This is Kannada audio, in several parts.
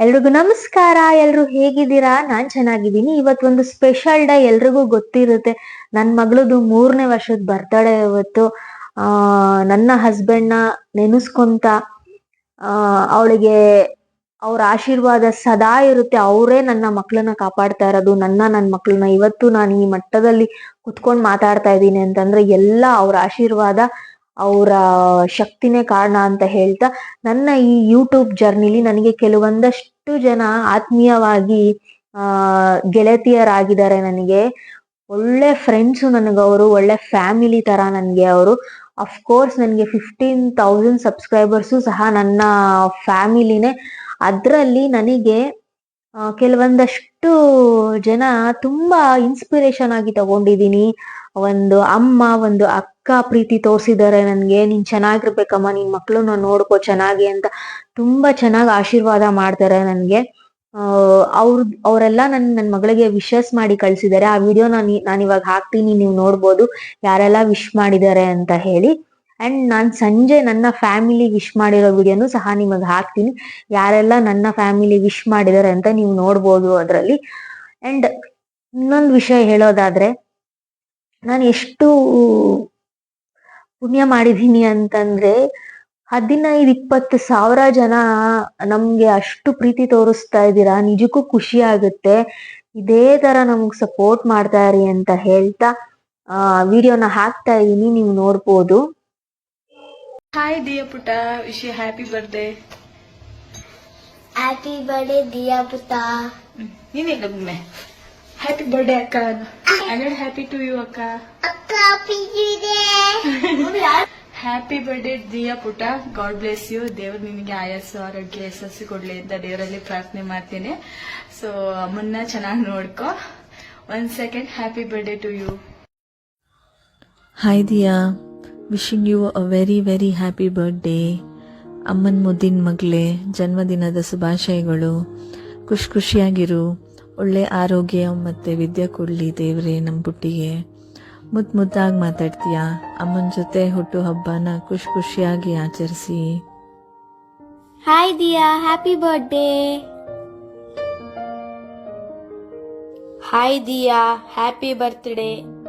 ಎಲ್ರಿಗೂ ನಮಸ್ಕಾರ. ಎಲ್ರು ಹೇಗಿದ್ದೀರಾ? ನಾನ್ ಚೆನ್ನಾಗಿದ್ದೀನಿ. ಇವತ್ತೊಂದು ಸ್ಪೆಷಲ್ ಡೇ ಎಲ್ರಿಗೂ ಗೊತ್ತಿರುತ್ತೆ. ನನ್ನ ಮಗಳದು ಮೂರನೇ ವರ್ಷದ ಬರ್ತಡೇ ಇವತ್ತು. ಆ, ನನ್ನ ಹಸ್ಬೆಂಡ್ನ ನೆನೆಸ್ಕೊಂತ, ಆ, ಅವಳಿಗೆ ಅವ್ರ ಆಶೀರ್ವಾದ ಸದಾ ಇರುತ್ತೆ. ಅವರೇ ನನ್ನ ಮಕ್ಕಳನ್ನ ಕಾಪಾಡ್ತಾ ಇರೋದು, ನನ್ನ ನನ್ನ ಮಕ್ಕಳನ್ನ ಇವತ್ತು ನಾನು ಈ ಮಟ್ಟದಲ್ಲಿ ಕುತ್ಕೊಂಡು ಮಾತಾಡ್ತಾ ಇದ್ದೀನಿ ಅಂತಂದ್ರೆ ಎಲ್ಲ ಅವ್ರ ಆಶೀರ್ವಾದ ಅವರ ಶಕ್ತಿನೇ ಕಾರಣ ಅಂತ ಹೇಳ್ತಾ ನನ್ನ ಈ ಯೂಟ್ಯೂಬ್ ಜರ್ನಿಲಿ ನನಗೆ ಕೆಲವೊಂದಷ್ಟು ಜನ ಆತ್ಮೀಯವಾಗಿ ಗೆಳತಿಯರಾಗಿದ್ದಾರೆ ನನಗೆ. ಒಳ್ಳೆ ಫ್ರೆಂಡ್ಸು ನನಗವರು ಒಳ್ಳೆ ಫ್ಯಾಮಿಲಿ ತರ ನನಗೆ ಅವರು. ಅಫ್ಕೋರ್ಸ್ ನನಗೆ ಫಿಫ್ಟೀನ್ ತೌಸಂಡ್ ಸಬ್ಸ್ಕ್ರೈಬರ್ಸು ಸಹ ನನ್ನ ಫ್ಯಾಮಿಲಿನೇ ಅದರಲ್ಲಿ ನನಗೆ ಆ, ಕೆಲವೊಂದಷ್ಟು ಜನ ತುಂಬಾ ಇನ್ಸ್ಪಿರೇಷನ್ ಆಗಿ ತಗೊಂಡಿದೀನಿ. ಒಂದು ಅಮ್ಮ, ಒಂದು ಅಕ್ಕ ಪ್ರೀತಿ ತೋರಿಸಿದ್ದಾರೆ ನನ್ಗೆ. ನೀನ್ ಚೆನ್ನಾಗಿರ್ಬೇಕಮ್ಮ, ನಿನ್ ಮಕ್ಳನ್ನ ನೋಡ್ಕೋ ಚೆನ್ನಾಗಿ ಅಂತ ತುಂಬಾ ಚೆನ್ನಾಗಿ ಆಶೀರ್ವಾದ ಮಾಡ್ತಾರೆ ನನ್ಗೆ. ಅವ್ರ, ಅವರೆಲ್ಲ ನನ್ ನನ್ ಮಗಳಿಗೆ ವಿಶಸ್ ಮಾಡಿ ಕಳ್ಸಿದ್ದಾರೆ ಆ ವಿಡಿಯೋ ನಾನು ನಾನು ಇವಾಗ ಹಾಕ್ತೀನಿ, ನೀವು ನೋಡ್ಬೋದು. ಯಾರೆಲ್ಲ ವಿಶ್ ಮಾಡಿದ್ದಾರೆ ಅಂತ ಹೇಳಿ. ಅಂಡ್ ನಾನ್ ಸಂಜೆ ನನ್ನ ಫ್ಯಾಮಿಲಿ ವಿಶ್ ಮಾಡಿರೋ ವಿಡಿಯೋನು ಸಹ ನಿಮಗೆ ಹಾಕ್ತೀನಿ. ಯಾರೆಲ್ಲ ನನ್ನ ಫ್ಯಾಮಿಲಿ ವಿಶ್ ಮಾಡಿದ್ದಾರೆ ಅಂತ ನೀವು ನೋಡ್ಬೋದು ಅದರಲ್ಲಿ. ಅಂಡ್ ಇನ್ನೊಂದು ವಿಷಯ ಹೇಳೋದಾದ್ರೆ, ನಾನು ಎಷ್ಟು ಪುಣ್ಯ ಮಾಡಿದೀನಿ ಅಂತಂದ್ರೆ, ಹದಿನೈದು, ಇಪ್ಪತ್ತು ಸಾವಿರ ಜನ ನಮ್ಗೆ ಅಷ್ಟು ಪ್ರೀತಿ ತೋರಿಸ್ತಾ ಇದ್ದೀರಾ, ನಿಜಕ್ಕೂ ಖುಷಿ ಆಗುತ್ತೆ. ಇದೇ ತರ ನಮ್ಗೆ ಸಪೋರ್ಟ್ ಮಾಡ್ತಾ ಇರಿ ಅಂತ ಹೇಳ್ತಾ, ಆ ವಿಡಿಯೋನ ಹಾಕ್ತಾ ಇದೀನಿ ನೀವು ನೋಡ್ಬೋದು. ಹಾಯ್ ದಿಯ ಪುಟ wish you happy birthday happy birthday Diya ಪುಟ ನೀನೇನು ಒಮ್ಮೆ ಹ್ಯಾಪಿ ಬರ್ಡೇ ಅಕ್ಕ. ಅಂದ್ರೆ ಹ್ಯಾಪಿ ಟು ಯು ಅಕ್ಕ. ಅಕ್ಕ ಪಿಜಿದೆ ಹ್ಯಾಪಿ ಬರ್ಡೇ ದಿಯ ಪುಟ ಗಾಡ್ ಬ್ಲೆಸ್ ಯು ದೇವ್ರು ನಿನಗೆ ಆಯಸ್ಸು ಆರೋಗ್ಯ ಯಶಸ್ಸು ಕೊಡ್ಲಿ ಅಂತ ದೇವರಲ್ಲಿ ಪ್ರಾರ್ಥನೆ ಮಾಡ್ತೇನೆ. ಸೊ ಅಮ್ಮನ್ನ ಚೆನ್ನಾಗಿ ನೋಡ್ಕೊ. ಒಂದ್ second happy birthday to you hi Diya wishing you a very very happy birthday ಅಮ್ಮನ ಮುದ್ದಿನ ಮಗಳೇ ಜನ್ಮದಿನದ ಶುಭಾಶಯಗಳು. ಖುಷಿ ಖುಷಿಯಾಗಿರು. ಒಳ್ಳೆ ಆರೋಗ್ಯ ಮತ್ತು ವಿದ್ಯೆ ಕೊಡಲಿ ದೇವರೇ ನಮ್ಮ ಪುಟ್ಟಿಗೆ. ಮುದ್ದು ಮುದ್ದಾಗಿ ಮಾತಾಡ್ತೀಯ? ಅಮ್ಮನ ಜೊತೆ ಹುಟ್ಟು ಹಬ್ಬನ ಖುಷಿ ಖುಷಿಯಾಗಿ ಆಚರಿಸಿ. Hi Diya happy birthday hi Diya happy birthday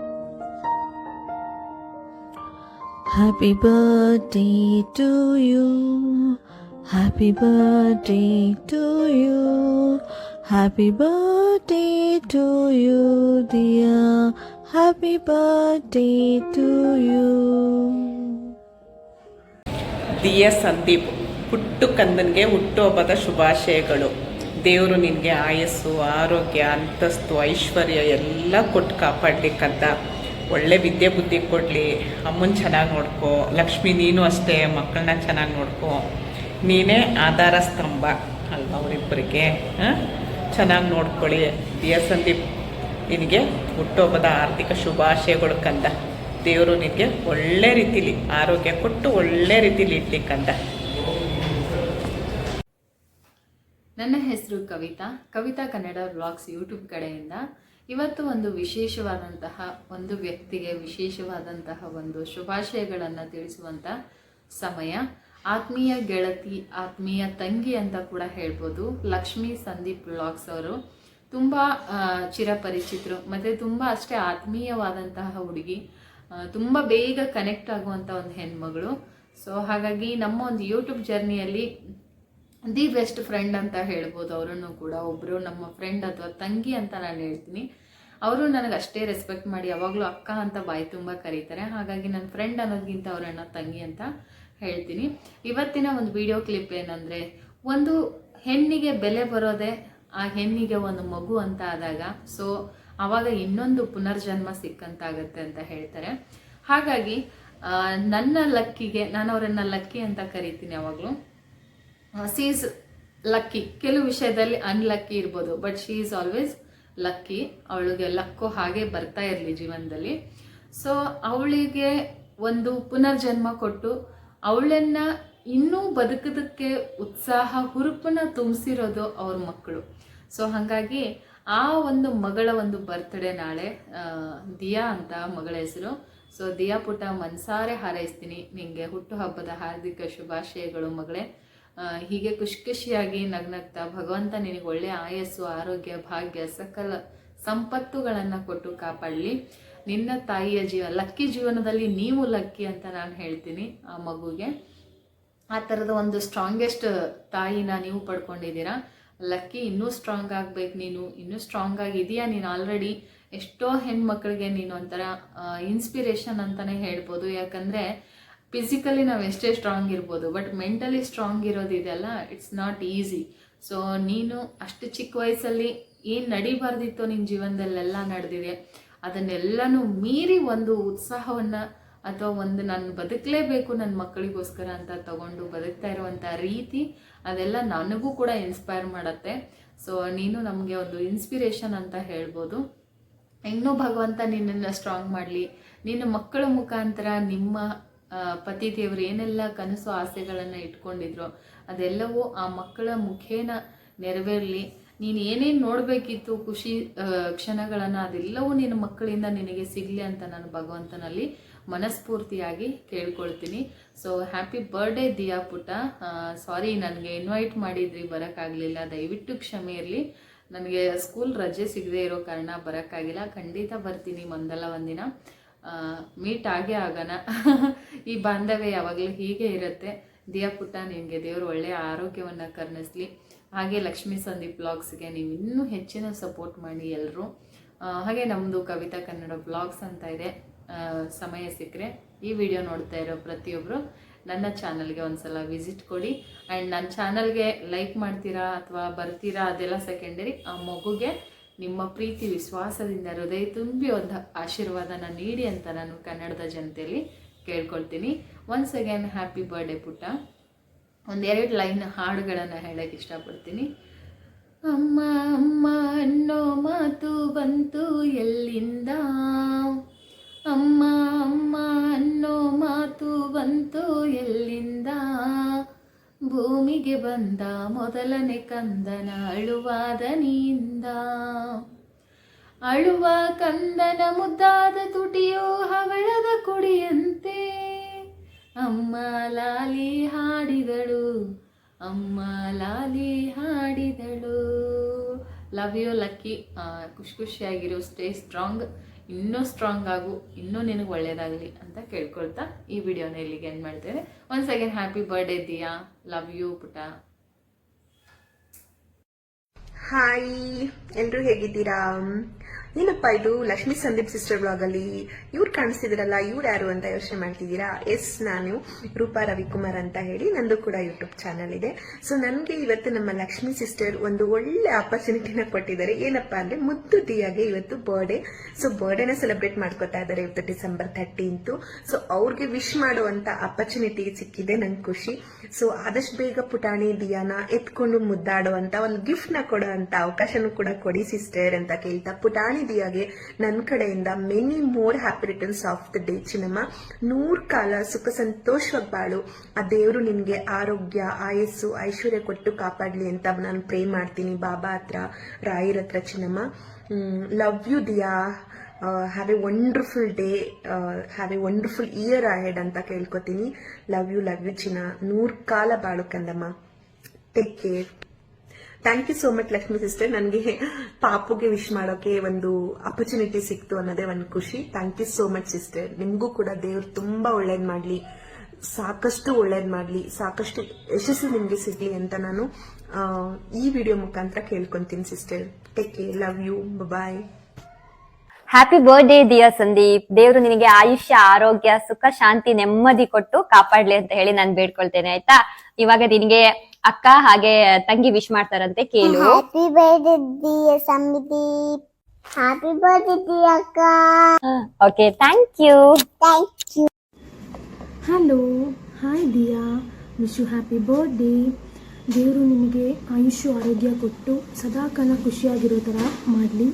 Happy birthday to you. Happy birthday to you. Happy birthday to you, dear. Happy birthday to you. Diya Sandeep ಹುಟ್ಟು ಕಂದನಿಗೆ ಹುಟ್ಟುಹಬ್ಬದ ಶುಭಾಶಯಗಳು ದೇವರು ನಿನಗೆ ಆಯಸ್ಸು ಆರೋಗ್ಯ ಅಂತಸ್ತು ಐಶ್ವರ್ಯ ಎಲ್ಲ ಕೊಟ್ಟು ಕಾಪಾಡ್ಲಿಕ್ಕಂತ ಒಳ್ಳೆ ವಿದ್ಯೆ ಬುದ್ಧಿ ಕೊಡಲಿ, ಅಮ್ಮನ ಚೆನ್ನಾಗಿ ನೋಡ್ಕೊ, ಲಕ್ಷ್ಮಿ ನೀನು ಅಷ್ಟೇ ಮಕ್ಕಳನ್ನ ಚೆನ್ನಾಗಿ ನೋಡ್ಕೋ. ನೀನೇ ಆಧಾರ ಸ್ತಂಭ ಅಲ್ವಾ ಅವರಿಬ್ಬರಿಗೆ ಹಾಂ? ಚೆನ್ನಾಗಿ ನೋಡ್ಕೊಳ್ಳಿ. ದಿಯ ಸಂದೀಪ್, ನಿನಗೆ ಹುಟ್ಟುಹಬ್ಬದ ಆರ್ಥಿಕ ಶುಭಾಶಯಗಳು ಕಂದ. ದೇವರು ನಿನಗೆ ಒಳ್ಳೆ ರೀತಿಲಿ, ಆರೋಗ್ಯ ಕೊಟ್ಟು ಒಳ್ಳೆ ರೀತಿಲಿ ಇಡ್ಲಿಕ್ಕಂದ ನನ್ನ ಹೆಸರು ಕವಿತಾ. ಕವಿತಾ ಕನ್ನಡ ಬ್ಲಾಗ್ಸ್ ಯೂಟ್ಯೂಬ್ ಕಡೆಯಿಂದ ಇವತ್ತು ಒಂದು ವಿಶೇಷವಾದಂತಹ ಒಂದು ವ್ಯಕ್ತಿಗೆ ವಿಶೇಷವಾದಂತಹ ಒಂದು ಶುಭಾಶಯಗಳನ್ನು ತಿಳಿಸುವಂಥ ಸಮಯ. ಆತ್ಮೀಯ ಗೆಳತಿ, ಆತ್ಮೀಯ ತಂಗಿ ಅಂತ ಕೂಡ ಹೇಳ್ಬೋದು. ಲಕ್ಷ್ಮೀ ಸಂದೀಪ್ ಬ್ಲಾಗ್ಸ್ ಅವರು. ತುಂಬ ಚಿರಪರಿಚಿತರು, ಮತ್ತು ತುಂಬ ಅಷ್ಟೇ ಆತ್ಮೀಯವಾದಂತಹ ಹುಡುಗಿ. ತುಂಬ ಬೇಗ ಕನೆಕ್ಟ್ ಆಗುವಂಥ ಒಂದು ಹೆಣ್ಮಗಳು. ಸೊ ಹಾಗಾಗಿ ನಮ್ಮ ಒಂದು ಯೂಟ್ಯೂಬ್ ಜರ್ನಿಯಲ್ಲಿ ದಿ ಬೆಸ್ಟ್ ಫ್ರೆಂಡ್ ಅಂತ ಹೇಳ್ಬೋದು ಅವರನ್ನು ಕೂಡ ಒಬ್ಬರು ನಮ್ಮ ಫ್ರೆಂಡ್ ಅಥವಾ ತಂಗಿ ಅಂತ ನಾನು ಹೇಳ್ತೀನಿ. ಅವರು ನನಗೆ ಅಷ್ಟೇ ರೆಸ್ಪೆಕ್ಟ್ ಮಾಡಿ, ಯಾವಾಗಲೂ ಅಕ್ಕ ಅಂತ ಬಾಯಿ ತುಂಬ ಕರೀತಾರೆ. ಹಾಗಾಗಿ ನನ್ನ ಫ್ರೆಂಡ್ ಅನ್ನೋದಕ್ಕಿಂತ ಅವರನ್ನ ತಂಗಿ ಅಂತ ಹೇಳ್ತೀನಿ. ಇವತ್ತಿನ ಒಂದು ವಿಡಿಯೋ ಕ್ಲಿಪ್ ಏನಂದರೆ, ಒಂದು ಹೆಣ್ಣಿಗೆ ಬೆಲೆ ಬರೋದೇ ಆ ಹೆಣ್ಣಿಗೆ ಒಂದು ಮಗು ಅಂತ ಆದಾಗ ಸೊ ಆವಾಗ ಇನ್ನೊಂದು ಪುನರ್ಜನ್ಮ ಸಿಕ್ಕಂತಾಗತ್ತೆ ಅಂತ ಹೇಳ್ತಾರೆ. ಹಾಗಾಗಿ ನನ್ನ ಲಕ್ಕಿಗೆ, ನಾನು ಅವರನ್ನ ಲಕ್ಕಿ ಅಂತ ಕರಿತೀನಿ ಯಾವಾಗಲೂ. ಸೀಸ್ ಲಕ್ಕಿ ಕೆಲವು ವಿಷಯದಲ್ಲಿ ಅನ್ಲಕ್ಕಿ ಇರ್ಬೋದು but she is always lucky, ಅವಳಿಗೆ ಲಕ್ಕು ಹಾಗೆ ಬರ್ತಾ ಇರಲಿ ಜೀವನದಲ್ಲಿ. ಸೊ ಅವಳಿಗೆ ಒಂದು ಪುನರ್ಜನ್ಮ ಕೊಟ್ಟು ಅವಳನ್ನ ಇನ್ನೂ ಬದುಕೋದಕ್ಕೆ ಉತ್ಸಾಹ, ಹುರುಪನ್ನ ತುಂಬಿಸಿರೋದು ಅವ್ರ ಮಕ್ಕಳು. ಸೊ ಹಾಗಾಗಿ ಆ ಒಂದು ಮಗಳ ಒಂದು ಬರ್ತ್ಡೇ ನಾಳೆ ದಿಯಾ ಅಂತ ಮಗಳ ಹೆಸರು. ಸೊ ದಿಯಾ ಪುಟ ಮನ್ಸಾರೆ ಹಾರೈಸ್ತೀನಿ. ನಿಮಗೆ ಹುಟ್ಟುಹಬ್ಬದ ಹಾರ್ದಿಕ ಶುಭಾಶಯಗಳು ಮಗಳೇ. ಹೀಗೆ ಖುಷಿ ಖುಷಿಯಾಗಿ ನಗ್ನಗ್ತಾ ಭಗವಂತ ನಿನಗೆ ಒಳ್ಳೆ ಆಯಸ್ಸು, ಆರೋಗ್ಯ, ಭಾಗ್ಯ, ಸಕಲ ಸಂಪತ್ತುಗಳನ್ನು ಕೊಟ್ಟು ಕಾಪಾಡಲಿ. ನಿನ್ನ ತಾಯಿಯ ಜೀವ, ಲಕ್ಕಿ ಜೀವನದಲ್ಲಿ ನೀವು ಲಕ್ಕಿ ಅಂತ ನಾನು ಹೇಳ್ತೀನಿ ಆ ಮಗುಗೆ. ಆ ಥರದ ಒಂದು ಸ್ಟ್ರಾಂಗೆಸ್ಟ್ ತಾಯಿನ ನೀವು ಪಡ್ಕೊಂಡಿದ್ದೀರಾ? ಲಕ್ಕಿ, ಇನ್ನೂ ಸ್ಟ್ರಾಂಗ್ ಆಗ್ಬೇಕು ನೀನು, ಇನ್ನೂ ಸ್ಟ್ರಾಂಗ್ ಆಗಿದೆಯಾ ನೀನು ಆಲ್ರೆಡಿ ಎಷ್ಟೋ ಹೆಣ್ಮಕ್ಳಿಗೆ ನೀನು ಒಂಥರ ಇನ್ಸ್ಪಿರೇಷನ್ ಅಂತಲೇ ಹೇಳ್ಬೋದು. ಯಾಕಂದರೆ ಫಿಸಿಕಲಿ ನಾವು ಎಷ್ಟೇ ಸ್ಟ್ರಾಂಗ್ ಇರ್ಬೋದು ಬಟ್ ಮೆಂಟಲಿ ಸ್ಟ್ರಾಂಗ್ ಇರೋದಿದೆಯಲ್ಲ ಇಟ್ಸ್ ನಾಟ್ ಈಸಿ ಸೊ ನೀನು ಅಷ್ಟು ಚಿಕ್ಕ ವಯಸ್ಸಲ್ಲಿ ಏನು ನಡಿಬಾರ್ದಿತ್ತು ನಿನ್ನ ಜೀವನದಲ್ಲೆಲ್ಲ ನಡೆದಿದೆ, ಅದನ್ನೆಲ್ಲನೂ ಮೀರಿ ಒಂದು ಉತ್ಸಾಹವನ್ನು ಅಥವಾ ಒಂದು ನಾನು ಬದುಕಲೇಬೇಕು ನನ್ನ ಮಕ್ಕಳಿಗೋಸ್ಕರ ಅಂತ ತಗೊಂಡು ಬದುಕ್ತಾ ಇರುವಂಥ ರೀತಿ, ಅದೆಲ್ಲ ನನಗೂ ಕೂಡ ಇನ್ಸ್ಪೈರ್ ಮಾಡುತ್ತೆ. ಸೊ ನೀನು ನಮಗೆ ಒಂದು ಇನ್ಸ್ಪಿರೇಷನ್ ಅಂತ ಹೇಳ್ಬೋದು. ಇನ್ನೂ ಭಗವಂತ ನಿನ್ನನ್ನು ಸ್ಟ್ರಾಂಗ್ ಮಾಡಲಿ. ನಿನ್ನ ಮಕ್ಕಳ ಮುಖಾಂತರ ನಿಮ್ಮ ಪತಿ ದೇವರು ಏನೆಲ್ಲ ಕನಸು ಆಸೆಗಳನ್ನು ಇಟ್ಕೊಂಡಿದ್ರು ಅದೆಲ್ಲವೂ ಆ ಮಕ್ಕಳ ಮುಖೇನ ನೆರವೇರಲಿ. ನೀನು ಏನೇನು ನೋಡಬೇಕಿತ್ತು ಖುಷಿ ಕ್ಷಣಗಳನ್ನು ಅದೆಲ್ಲವೂ ನಿನ್ನ ಮಕ್ಕಳಿಂದ ನಿನಗೆ ಸಿಗಲಿ ಅಂತ ನಾನು ಭಗವಂತನಲ್ಲಿ ಮನಸ್ಫೂರ್ತಿಯಾಗಿ ಕೇಳ್ಕೊಳ್ತೀನಿ. ಸೊ ಹ್ಯಾಪಿ ಬರ್ಡೇ ದಿಯಾ ಪುಟ ಸಾರಿ ನನಗೆ ಇನ್ವೈಟ್ ಮಾಡಿದ್ರಿ, ಬರೋಕ್ಕಾಗಲಿಲ್ಲ. ದಯವಿಟ್ಟು ಕ್ಷಮೆ ಇರಲಿ. ನನಗೆ ಸ್ಕೂಲ್ ರಜೆ ಸಿಗದೆ ಇರೋ ಕಾರಣ ಬರೋಕ್ಕಾಗಿಲ್ಲ. ಖಂಡಿತ ಬರ್ತೀನಿ ಒಂದಲ್ಲ ಒಂದಿನ. ಮೀಟ್ ಆಗೇ ಆಗೋಣ ಈ ಬಾಂಧವ್ಯ ಯಾವಾಗಲೂ ಹೀಗೆ ಇರುತ್ತೆ. ದಿಯಾ ಪುಟ್ಟ, ನಿಮಗೆ ದೇವರು ಒಳ್ಳೆಯ ಆರೋಗ್ಯವನ್ನು ಕರ್ಣಿಸ್ಲಿ. ಹಾಗೆ ಲಕ್ಷ್ಮೀ ಸಂದೀಪ್ ಬ್ಲಾಗ್ಸ್ಗೆ ನೀವು ಇನ್ನೂ ಹೆಚ್ಚಿನ ಸಪೋರ್ಟ್ ಮಾಡಿ ಎಲ್ಲರೂ ಹಾಗೆ ನಮ್ಮದು ಕವಿತಾ ಕನ್ನಡ ಬ್ಲಾಗ್ಸ್ ಅಂತ ಇದೆ. ಸಮಯ ಸಿಕ್ಕರೆ ಈ ವಿಡಿಯೋ ನೋಡ್ತಾ ಇರೋ ಪ್ರತಿಯೊಬ್ಬರು ನನ್ನ ಚಾನಲ್ಗೆ ಒಂದ್ಸಲ ವಿಸಿಟ್ ಕೊಡಿ. ಆ್ಯಂಡ್ ನನ್ನ ಚಾನಲ್ಗೆ ಲೈಕ್ ಮಾಡ್ತೀರಾ ಅಥವಾ ಬರ್ತೀರಾ ಅದೆಲ್ಲ ಸೆಕೆಂಡರಿ ಆ ಮಗುಗೆ ನಿಮ್ಮ ಪ್ರೀತಿ, ವಿಶ್ವಾಸದಿಂದ ಹೃದಯ ತುಂಬಿ ಒಂದು ಆಶೀರ್ವಾದನ ನೀಡಿ ಅಂತ ನಾನು ಕನ್ನಡದ ಜನತೆಯಲ್ಲಿ ಕೇಳ್ಕೊಳ್ತೀನಿ. ಒನ್ಸ್ ಅಗೇನ್ ಹ್ಯಾಪಿ ಬರ್ಡೇ ಪುಟ್ಟ. ಒಂದೆರಡು ಲೈನ್ ಹಾಡುಗಳನ್ನು ಹೇಳೋಕ್ಕೆ ಇಷ್ಟಪಡ್ತೀನಿ. ಅಮ್ಮ ಅಮ್ಮ ಅನ್ನೋ ಮಾತು ಬಂತು ಎಲ್ಲಿಂದ? ಅಮ್ಮ ಅಮ್ಮ ಅನ್ನೋ ಮಾತು ಬಂತು ಎಲ್ಲಿಂದ? ಭೂಮಿಗೆ ಬಂದ ಮೊದಲನೇ ಕಂದನ ಅಳುವಾದ ನೀಂದ. ಅಳುವ ಕಂದನ ಮುದ್ದಾದ ತುಟಿಯೋ ಹವಳದ ಕುಡಿಯಂತೆ. ಅಮ್ಮ ಲಾಲಿ ಹಾಡಿದಳು, ಅಮ್ಮ ಲಾಲಿ ಹಾಡಿದಳು. ಲವ್ ಯು ಲಕ್ಕಿ ಖುಷಿ ಖುಷಿಯಾಗಿರೋ ಸ್ಟೇ ಸ್ಟ್ರಾಂಗ್ ಇನ್ನೂ ಸ್ಟ್ರಾಂಗ್ ಆಗು, ಇನ್ನೂ ನಿನಗೆ ಒಳ್ಳೇದಾಗಲಿ ಅಂತ ಕೇಳ್ಕೊಳ್ತಾ ಈ ವಿಡಿಯೋನ ಇಲ್ಲಿಗೆ ಎಂಡ್ ಮಾಡ್ತೇನೆ. Once again happy birthday Diya love you ಪುಟ. ಹಾಯ್ ಎಲ್ರು ಹೇಗಿದ್ದೀರಾ? ಏನಪ್ಪ ಇದು ಲಕ್ಷ್ಮಿ ಸಂದೀಪ್ ಸಿಸ್ಟರ್ ಬ್ಲಾಗ್ ಅಲ್ಲಿ ಇವ್ರು ಕಾಣಿಸ್ತಿದಿರಲ್ಲ, ಇವ್ರು ಯಾರು ಅಂತ ಯೋಚನೆ ಮಾಡ್ತಿದ್ದೀರಾ? ಎಸ್ ನಾನು ರೂಪಾ ರವಿಕುಮಾರ್ ಅಂತ ಹೇಳಿ ನಂದು ಕೂಡ ಯೂಟ್ಯೂಬ್ ಚಾನಲ್ ಇದೆ. ಸೊ ನನಗೆ ಇವತ್ತು ನಮ್ಮ ಲಕ್ಷ್ಮಿ ಸಿಸ್ಟರ್ ಒಂದು ಒಳ್ಳೆ ಆಪರ್ಚುನಿಟಿನ ಕೊಟ್ಟಿದ್ದಾರೆ. ಏನಪ್ಪಾ ಅಂದ್ರೆ ಮುದ್ದು ದಿಯಾಗೆ ಇವತ್ತು ಬರ್ಡೇ ಸೊ ಬರ್ಡೇನ ಸೆಲೆಬ್ರೇಟ್ ಮಾಡ್ಕೊತಾ ಇದ್ದಾರೆ ಇವತ್ತು ಡಿಸೆಂಬರ್ ಥರ್ಟೀನ್ತ್ ಸೊ ಅವ್ರಿಗೆ ವಿಶ್ ಮಾಡುವಂತ ಆಪರ್ಚುನಿಟಿ ಸಿಕ್ಕಿದೆ ನಂಗೆ ಖುಷಿ. ಸೊ ಆದಷ್ಟು ಬೇಗ ಪುಟಾಣಿ, ದಿಯಾನ ಎತ್ಕೊಂಡು ಮುದ್ದಾಡುವಂತ ಒಂದು ಗಿಫ್ಟ್ನ ಕೊಡುವಂತ ಅವಕಾಶನೂ ಕೂಡ ಕೊಡಿ ಸಿಸ್ಟರ್ ಅಂತ ಕೇಳ್ತಾ ಪುಟಾಣಿ ದಿಯಾಗೆ ನನ್ನ ಕಡೆಯಿಂದ many more happy returns of the day ಚಿನ್ನಮ್ಮ. ನೂರ್ ಕಾಲ ಸುಖ ಸಂತೋಷವಾಗಿ ಬಾಳು. ಆ ದೇವರು ನಿಮಗೆ ಆರೋಗ್ಯ, ಆಯಸ್ಸು, ಐಶ್ವರ್ಯ ಕೊಟ್ಟು ಕಾಪಾಡ್ಲಿ ಅಂತ ನಾನು ಪ್ರೇ ಮಾಡ್ತೀನಿ ಬಾಬಾ ಹತ್ರ, ರಾಯರ ಹತ್ರ, ಚಿನ್ನಮ್ಮ. Love you Diya. Have a wonderful day have a wonderful year ahead ಅಂತ ಕೇಳ್ಕೊತೀನಿ. ಲವ್ ಯು ಲವ್ ಯು ಚಿನ್ನ. ನೂರ್ ಕಾಲ ಬಾಳು ಕಂದಮ್ಮ. Take care thank you so much Lakshmi sister ನನಗೆ ಪಾಪುಗೆ ವಿಶ್ ಮಾಡೋಕೆ ಒಂದು ಅಪರ್ಚುನಿಟಿ ಸಿಕ್ತು ಅನ್ನೋದೇ ಒಂದು ಖುಷಿ. Thank you so much sister ನಿಮಗೂ ಕೂಡ ದೇವ್ರು ತುಂಬಾ ಒಳ್ಳೇದು ಮಾಡಲಿ. ಸಾಕಷ್ಟು ಒಳ್ಳೇದು ಮಾಡಲಿ. ಸಾಕಷ್ಟು ಯಶಸ್ಸು ನಿಮಗೆ ಸಿಗಲಿ ಅಂತ ನಾನು ಈ ವಿಡಿಯೋ ಮುಖಾಂತರ ಕೇಳ್ಕೊಂತೀನಿ sister take care love you bye happy birthday Diya Sandeep ದೇವರು ನಿನಗೆ ಆಯುಷ್ಯ, ಆರೋಗ್ಯ, ಸುಖ, ಶಾಂತಿ, ನೆಮ್ಮದಿ ಕೊಟ್ಟು ಕಾಪಾಡ್ಲಿ ಅಂತ ಹೇಳಿ ನಾನು ಬೇಡ್ಕೊಳ್ತೇನೆ, ಆಯ್ತಾ? ಇವಾಗ ನಿನಗೆ ಅಕ್ಕ ಹಾಗೆ ತಂಗಿ ವಿಶ್ ಮಾಡ್ತಾರಂತೆ ಕೇಳು. ಹ್ಯಾಪಿ ಬರ್ತ್ಡೇ ದಿಯ ಸಮಿತಿ ಹ್ಯಾಪಿ ಬರ್ತ್ಡೇ ದಿಯ ಅಕ್ಕ. Okay thank you thank you hello hi Diya wish you happy birthday ದೇವರು ನಿಮಗೆ ಆಯುಷ್ಯ ಆರೋಗ್ಯ ಕೊಟ್ಟು ಸದಾಕಾಲ ಖುಷಿಯಾಗಿರೋ ಥರ ಮಾಡಲಿ.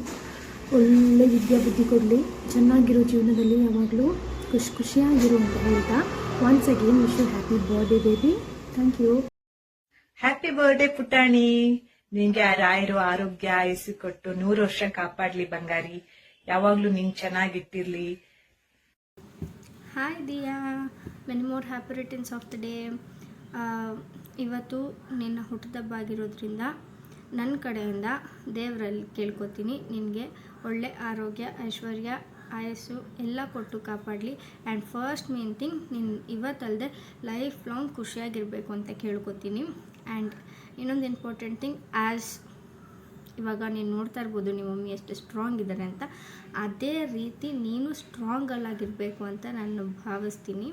ಒಳ್ಳೆ ವಿದ್ಯಾಬುದ್ಧಿ ಕೊಡಲಿ. ಚೆನ್ನಾಗಿರೋ ಜೀವನದಲ್ಲಿ ಯಾವಾಗಲೂ ಖುಷಿ ಖುಷಿಯಾಗಿರು ಅಂತ ಹೇಳ್ತಾ. Once again wish you happy birthday baby thank you happy birthday ಪುಟಾಣಿ. ನಿಂಗೆ ಆ ರಾಯರು ಆರೋಗ್ಯ ಆಯಸ್ಸು ಕೊಟ್ಟು ನೂರು ವರ್ಷ ಕಾಪಾಡ್ಲಿ ಬಂಗಾರಿ. ಯಾವಾಗ್ಲೂ ನಿಂಗೆ ಚೆನ್ನಾಗಿಟ್ಟಿರ್ಲಿ. Hi Diya many more happy returns of the day ಇವತ್ತು ನಿನ್ನ ಹುಟ್ಟದಬ್ಬ ಆಗಿರೋದ್ರಿಂದ ನನ್ನ ಕಡೆಯಿಂದ ದೇವರಲ್ಲಿ ಕೇಳ್ಕೊತೀನಿ. ನಿನಗೆ ಒಳ್ಳೆ ಆರೋಗ್ಯ, ಐಶ್ವರ್ಯ, ಆಯಸ್ಸು ಎಲ್ಲ ಕೊಟ್ಟು ಕಾಪಾಡಲಿ. ಆ್ಯಂಡ್ ಫಸ್ಟ್ ಮೇನ್ ಥಿಂಗ್ ನಿನ್ನ ಇವತ್ತಲ್ಲದೆ ಲೈಫ್ ಲಾಂಗ್ ಖುಷಿಯಾಗಿರಬೇಕು ಅಂತ ಕೇಳ್ಕೊತೀನಿ. ಆ್ಯಂಡ್ ಇನ್ನೊಂದು ಇಂಪಾರ್ಟೆಂಟ್ ಥಿಂಗ್ ಆ್ಯಸ್ ಇವಾಗ ನೀನು ನೋಡ್ತಾ ಇರ್ಬೋದು, ನಿಮ್ಮ ಮಮ್ಮಿ ಎಷ್ಟು ಸ್ಟ್ರಾಂಗ್ ಇದ್ದಾರೆ ಅಂತ, ಅದೇ ರೀತಿ ನೀನು ಸ್ಟ್ರಾಂಗಲ್ಲಾಗಿರಬೇಕು ಅಂತ ನಾನು ಭಾವಿಸ್ತೀನಿ.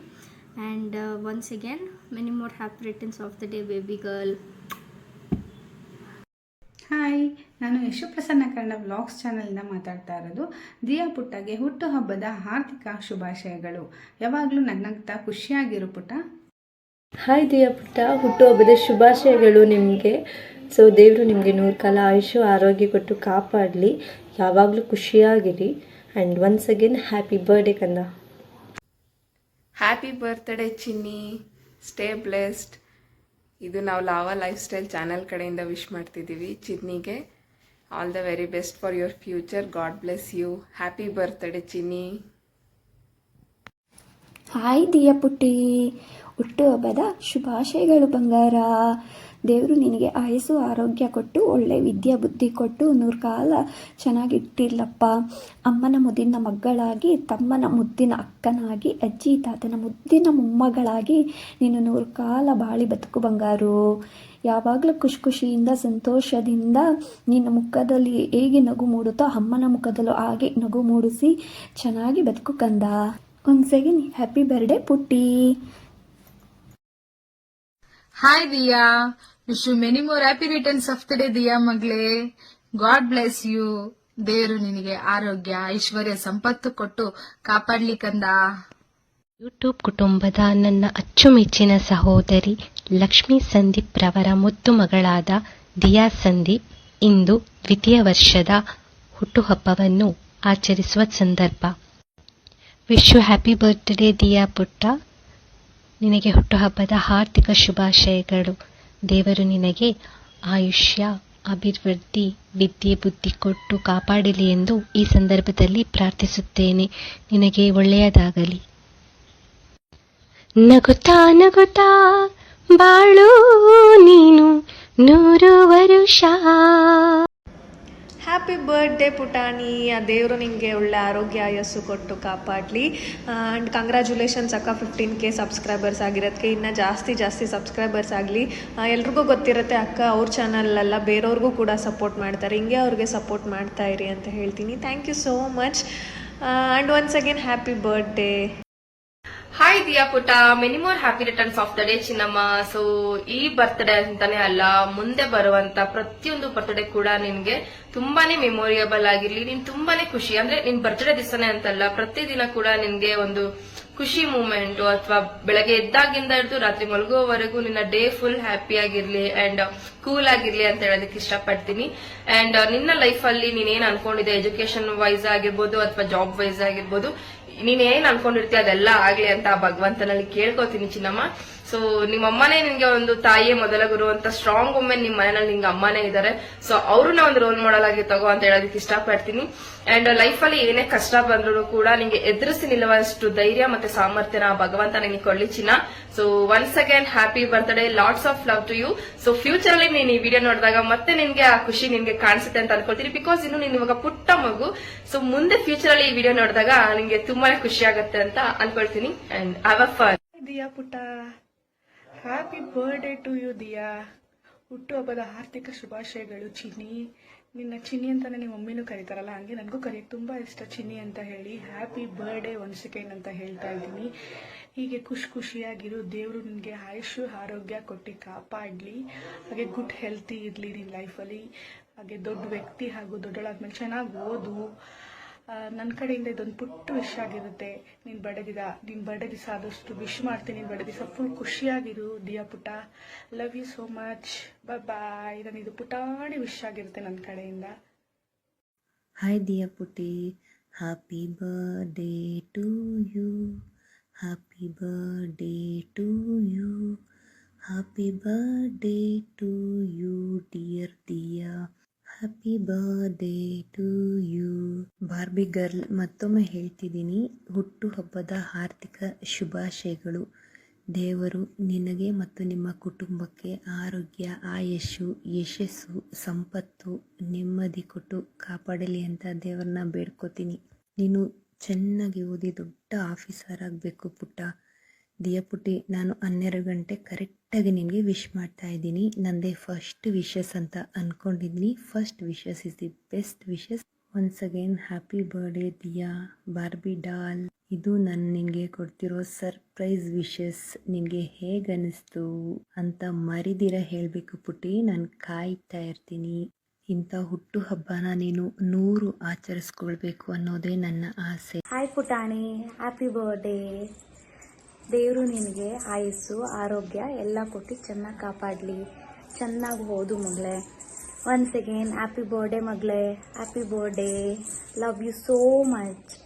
And once again many more happy returns of the day baby girl hi ನಾನು ಯಶುಪ್ರಸನ್ನ ಕನ್ನಡ ವ್ಲಾಗ್ಸ್ ಚಾನಲ್ನ ಮಾತಾಡ್ತಾ ಇರೋದು. ದಿಯಾ ಪುಟ್ಟಗೆ ಹುಟ್ಟುಹಬ್ಬದ ಹಾರ್ದಿಕ ಶುಭಾಶಯಗಳು. ಯಾವಾಗಲೂ ನಗ್ನಗ್ತಾ ಖುಷಿಯಾಗಿರು ಪುಟ್ಟ. ಹಾಯ್ ದಿಯಾ ಪುಟ್ಟ ಹುಟ್ಟುಹಬ್ಬದ ಶುಭಾಶಯಗಳು ನಿಮಗೆ. ಸೊ ದೇವರು ನಿಮಗೆ ನೂರು ಕಾಲ ಆಯುಷ, ಆರೋಗ್ಯ ಕೊಟ್ಟು ಕಾಪಾಡಲಿ. ಯಾವಾಗಲೂ ಖುಷಿಯಾಗಿರಿ. And once again happy birthday ಕಂದ. Happy birthday Chinni. Stay blessed ಇದು ನಾವು ಲಾವಾ ಲೈಫ್ ಸ್ಟೈಲ್ ಚಾನಲ್ ಕಡೆಯಿಂದ ವಿಶ್ ಮಾಡ್ತಿದ್ದೀವಿ ಚಿನ್ನಿಗೆ. All the very best for your future God bless you happy birthday Chinni. Hi Diya ಪುಟ್ಟಿ ಹುಟ್ಟುಹಬ್ಬದ ಶುಭಾಶಯಗಳು ಬಂಗಾರ. ದೇವರು ನಿನಗೆ ಆಯಸ್ಸು, ಆರೋಗ್ಯ ಕೊಟ್ಟು, ಒಳ್ಳೆ ವಿದ್ಯಾ, ಬುದ್ಧಿ ಕೊಟ್ಟು, ನೂರು ಕಾಲ ಚೆನ್ನಾಗಿಟ್ಟಿಲ್ಲಪ್ಪ ಅಮ್ಮನ ಮುದ್ದಿನ ಮಗಳಾಗಿ ತಮ್ಮನ ಮುದ್ದಿನ ಅಕ್ಕನಾಗಿ, ಅಜ್ಜಿ, ತಾತನ ಮುದ್ದಿನ ಮೊಮ್ಮಗಳಾಗಿ ನೀನು ನೂರು ಕಾಲ ಬಾಳಿ ಬದುಕು ಬಂಗಾರು. ಯಾವಾಗಲೂ ಖುಷಿ ಖುಷಿಯಿಂದ ಸಂತೋಷದಿಂದ ನಿನ್ನ ಮುಖದಲ್ಲಿ ಹೇಗೆ ನಗು ಮೂಡುತ್ತೋ, ಅಮ್ಮನ ಮುಖದಲ್ಲೂ ಹಾಗೆ ನಗು ಮೂಡಿಸಿ ಚೆನ್ನಾಗಿ ಬದುಕು ಕಂದ. ಒಂದ್ಸಗಿ ಹ್ಯಾಪಿ ಬರ್ಡೇ ಪುಟ್ಟಿ. Hi Diya. Wish you many more happy returns of the day Diya ಮಗಳೇ ಗಾಡ್ ಬ್ಲೆಸ್ ಯು ದೇವರು ನಿನಗೆ ಆರೋಗ್ಯ ಐಶ್ವರ್ಯ ಸಂಪತ್ತು ಕೊಟ್ಟು ಕಾಪಾಡ್ಲಿಕ್ಕಂದ. ಯೂಟ್ಯೂಬ್ ಕುಟುಂಬದ ನನ್ನ ಅಚ್ಚುಮೆಚ್ಚಿನ ಸಹೋದರಿ ಲಕ್ಷ್ಮೀ ಸಂದೀಪ್ ರವರ ಮುದ್ದು ಮಗಳಾದ ದಿಯಾ ಸಂದೀಪ್ ಇಂದು ದ್ವಿತೀಯ ವರ್ಷದ ಹುಟ್ಟುಹಬ್ಬವನ್ನು ಆಚರಿಸುವ ಸಂದರ್ಭ. Wish you happy birthday Diya ಪುಟ್ಟ. ನಿನಗೆ ಹುಟ್ಟುಹಬ್ಬದ ಹಾರ್ದಿಕ ಶುಭಾಶಯಗಳು. ದೇವರು ನಿನಗೆ ಆಯುಷ್ಯ, ಅಭಿವೃದ್ಧಿ, ವಿದ್ಯೆ, ಬುದ್ಧಿ ಕೊಟ್ಟು ಕಾಪಾಡಲಿ ಎಂದು ಈ ಸಂದರ್ಭದಲ್ಲಿ ಪ್ರಾರ್ಥಿಸುತ್ತೇನೆ. ನಿನಗೆ ಒಳ್ಳೆಯದಾಗಲಿ. ನಗುತ್ತಾ ನಗುತ್ತಾ, ಬಾಳು ನೀನು ನೂರು ವರುಷ. ಹ್ಯಾಪಿ ಬರ್ಡೇ ಪುಟಾಣಿ. ಆ ದೇವರು ನಿಮಗೆ ಒಳ್ಳೆ ಆರೋಗ್ಯ, ಆಯಸ್ಸು ಕೊಟ್ಟು ಕಾಪಾಡಲಿ. ಆ್ಯಂಡ್ ಕಂಗ್ರ್ಯಾಚುಲೇಷನ್ಸ್ ಅಕ್ಕ ಫಿಫ್ಟೀನ್ ಕೆ ಸಬ್ಸ್ಕ್ರೈಬರ್ಸ್ ಆಗಿರೋದಕ್ಕೆ ಇನ್ನು ಜಾಸ್ತಿ ಜಾಸ್ತಿ ಸಬ್ಸ್ಕ್ರೈಬರ್ಸ್ ಆಗಲಿ. ಎಲ್ರಿಗೂ ಗೊತ್ತಿರುತ್ತೆ ಅಕ್ಕ ಅವ್ರ ಚಾನಲಲ್ಲ ಬೇರೆಯವ್ರಿಗೂ ಕೂಡ ಸಪೋರ್ಟ್ ಮಾಡ್ತಾರೆ. ಹಿಂಗೆ ಅವ್ರಿಗೆ ಸಪೋರ್ಟ್ ಮಾಡ್ತಾ ಇರಿ ಅಂತ ಹೇಳ್ತೀನಿ. Thank you so much and once again happy birthday Diya ಪುಟ many more happy returns of the day Chinnamma. So ಈ ಬರ್ತ್ಡೇ ಅಂತಾನೆ ಅಲ್ಲ, ಮುಂದೆ ಬರುವಂತ ಪ್ರತಿಯೊಂದು ಬರ್ತ್ಡೇ ಕೂಡ ನಿನ್ಗೆ ತುಂಬಾನೇ ಮೆಮೊರಿಯಬಲ್ ಆಗಿರ್ಲಿ, ನೀನ್ ತುಂಬಾನೇ ಖುಷಿ. ಅಂದ್ರೆ ನಿನ್ ಬರ್ತ್ಡೇ ದಿವಸನೇ ಅಂತಲ್ಲ, ಪ್ರತಿದಿನ ಕೂಡ ನಿನ್ಗೆ ಒಂದು ಖುಷಿ ಮೂಮೆಂಟ್ ಅಥವಾ ಬೆಳಗ್ಗೆ ಎದ್ದಾಗಿಂದ ಹಿಡಿದು ರಾತ್ರಿ ಮಲಗುವವರೆಗೂ ನಿನ್ನ ಡೇ ಫುಲ್ ಹ್ಯಾಪಿ ಆಗಿರ್ಲಿ ಅಂಡ್ ಕೂಲ್ ಆಗಿರ್ಲಿ ಅಂತ ಹೇಳೋದಕ್ಕೆ ಇಷ್ಟಪಡ್ತೀನಿ. ಅಂಡ್ ನಿನ್ನ ಲೈಫ್ ಅಲ್ಲಿ ನೀನೇನ್ ಅನ್ಕೊಂಡಿದೆ ಎಜುಕೇಶನ್ ವೈಸ್ ಆಗಿರ್ಬೋದು ಅಥವಾ ಜಾಬ್ ವೈಸ್ ಆಗಿರ್ಬೋದು ನೀನ್ ಏನ್ ಅನ್ಕೊಂಡಿರ್ತೀಯ ಅದೆಲ್ಲ ಆಗ್ಲಿ ಅಂತ ಭಗವಂತನಲ್ಲಿ ಕೇಳ್ಕೊತೀನಿ ಚಿನ್ನಮ್ಮ. ಸೊ ನಿಮ್ಮ ಅಮ್ಮನೇ ನಿಮ್ಗೆ ಒಂದು ತಾಯಿಯೇ ಮೊದಲ ಗುರು ಅಂತ ಸ್ಟ್ರಾಂಗ್ ವುಮೆನ್ ನಿಮ್ಮ ಮನೆಯಲ್ಲಿ ನಿಮ್ಗೆ ಅಮ್ಮನೇ ಇದ್ದಾರೆ ಸೊ ಅವ್ರನ್ನ ಒಂದು ರೋಲ್ ಮಾಡಲ್ ಆಗಿ ತಗೋ ಅಂತ ಹೇಳೋದಕ್ಕೆ ಇಷ್ಟಪಡ್ತೀನಿ. ಅಂಡ್ ಲೈಫ್ ಅಲ್ಲಿ ಏನೇ ಕಷ್ಟ ಬಂದ್ರು ಕೂಡ ನಿಮ್ಗೆ ಎದುರಿಸಿ ನಿಲ್ಲುವಷ್ಟು ಧೈರ್ಯ ಮತ್ತೆ ಸಾಮರ್ಥ್ಯನ ಭಗವಂತ ನಿಮಗೆ ಕೊಳ್ಳಿ ಚಿನ್ನ so once again happy birthday lots of love to you so future ಅಲ್ಲಿ ನೀನ್ ಈ ವಿಡಿಯೋ ನೋಡಿದಾಗ ಮತ್ತೆ ನಿನ್ಗೆ ಆ ಖುಷಿ ನಿನ್ಗೆ ಕಾಣಿಸುತ್ತೆ ಅಂತ ಅನ್ಕೊಳ್ತೀನಿ. ಬಿಕಾಸ್ ಇನ್ನು ನೀನ್ ಇವಾಗ ಪುಟ್ಟ ಮಗು. ಸೊ ಮುಂದೆ ಫ್ಯೂಚರ್ ಅಲ್ಲಿ ಈ ವಿಡಿಯೋ ನೋಡಿದಾಗ ನಿಮ್ಗೆ ತುಂಬಾನೇ ಖುಷಿ ಆಗುತ್ತೆ ಅಂತ ಅನ್ಕೊಳ್ತೀನಿ. ಅಂಡ್ ಹ್ಯಾವ್ ಅ ಫನ್ ಪುಟ್ಟ? Happy birthday to you Diya ಹುಟ್ಟುಹಬ್ಬದ ಆರ್ಥಿಕ ಶುಭಾಶಯಗಳು, ಚಿನ್ನಿ. ನಿನ್ನ ಚಿನ್ನಿ ಅಂತಲೇ ನಿಮ್ಮ ಮಮ್ಮಿನೂ ಕರೀತಾರಲ್ಲ, ಹಂಗೆ ನನಗೂ ಕರೆಯೋಕ್ಕೆ ತುಂಬ ಇಷ್ಟ ಚಿನ್ನಿ ಅಂತ ಹೇಳಿ ಹ್ಯಾಪಿ ಬರ್ಡೇ ಒನ್ ಸೆಕೆಂಡ್ ಅಂತ ಹೇಳ್ತಾ ಇದ್ದೀನಿ. ಹೀಗೆ ಖುಷಿ ಖುಷಿಯಾಗಿರು, ದೇವರು ನಿನಗೆ ಆಯುಷು, ಆರೋಗ್ಯ ಕೊಟ್ಟು ಕಾಪಾಡಲಿ. ಹಾಗೆ ಗುಡ್ ಹೆಲ್ತಿ ಇರಲಿ ನಿನ್ನ ಲೈಫಲ್ಲಿ ಹಾಗೆ ದೊಡ್ಡ ವ್ಯಕ್ತಿ ಹಾಗೂ ದೊಡ್ಡಳಾದ್ಮೇಲೆ ಚೆನ್ನಾಗಿ ಓದು. ನನ್ನ ಕಡೆಯಿಂದ ಇದೊಂದು ಪುಟ್ಟ ವಿಶ್ ಆಗಿರುತ್ತೆ. ನೀನು ಬರ್ಡೇ ನಿನ್ ಬರ್ಡೇ ದಿವಸ ಆದಷ್ಟು ವಿಶ್ ಮಾಡ್ತೀನಿ, ನೀನು ಬಡ ದಿವಸ ಫುಲ್ ಖುಷಿಯಾಗಿರು, ದಿಯಾ ಪುಟ. Love you so much bye ನಾನು ಇದು ಪುಟಾಣಿ ವಿಶ್ ಆಗಿರುತ್ತೆ ನನ್ನ ಕಡೆಯಿಂದ. Hi Diya ಪುಟಿ. Happy birthday to you happy birthday to you happy birthday to you dear Diya. Happy birthday to you Barbie girl ಮತ್ತೊಮ್ಮೆ ಹೇಳ್ತಿದ್ದೀನಿ. ಹುಟ್ಟುಹಬ್ಬದ ಆರ್ಥಿಕ ಶುಭಾಶಯಗಳು. ದೇವರು ನಿನಗೆ ಮತ್ತು ನಿಮ್ಮ ಕುಟುಂಬಕ್ಕೆ ಆರೋಗ್ಯ, ಆಯಸ್ಸು, ಯಶಸ್ಸು, ಸಂಪತ್ತು ನೆಮ್ಮದಿ ಕೊಟ್ಟು ಕಾಪಾಡಲಿ ಅಂತ ದೇವರನ್ನ ಬೇಡ್ಕೋತೀನಿ. ನೀನು ಚೆನ್ನಾಗಿ ಓದಿ ದೊಡ್ಡ ಆಫೀಸರ್ ಆಗಬೇಕು ಪುಟ್ಟ. ದಿಯ ಪುಟ್ಟಿ, ನಾನು ಹನ್ನೆರಡು ಗಂಟೆ ಕರೆಕ್ಟಾಗಿ ನಿನಗೆ ವಿಶ್ ಮಾಡ್ತಾ ಇದ್ದೀನಿ. ನಂದೇ ಫಸ್ಟ್ ವಿಶಸ್ ಅಂತ ಅಂದ್ಕೊಂಡಿದ್ದೀನಿ first wishes is the best wishes once again happy birthday Diya. Barbie doll. ಇದು ನಾನು ನಿನಗೆ ಕೊಡ್ತಿರೋ ಸರ್ಪ್ರೈಸ್ ವಿಶಸ್ ನಿನಗೆ ಹೇಗೆ ಅನ್ನಿಸ್ತು ಅಂತ ಮರಿದಿರ ಹೇಳಬೇಕು ಪುಟ್ಟಿ. ನಾನು ಕಾಯ್ತಾ ಇರ್ತೀನಿ. ಇಂಥ ಹುಟ್ಟು ಹಬ್ಬನ ನೀನು ನೂರು ಆಚರಿಸ್ಕೊಳ್ಬೇಕು ಅನ್ನೋದೇ ನನ್ನ ಆಸೆ. ಹಾಯ್ ಪುಟಾಣಿ ಹ್ಯಾಪಿ ಬರ್ಡೇ ದೇವರು ನಿನಗೆ ಆಯಸ್ಸು, ಆರೋಗ್ಯ ಎಲ್ಲ ಕೊಟ್ಟು ಚೆನ್ನಾಗಿ ಕಾಪಾಡಲಿ. ಚೆನ್ನಾಗಿ ಓದು ಮಗಳೇ. ಒನ್ಸ್ ಅಗೇನ್ ಹ್ಯಾಪಿ ಬರ್ಡೇ ಮಗಳೇ. Happy birthday love you so much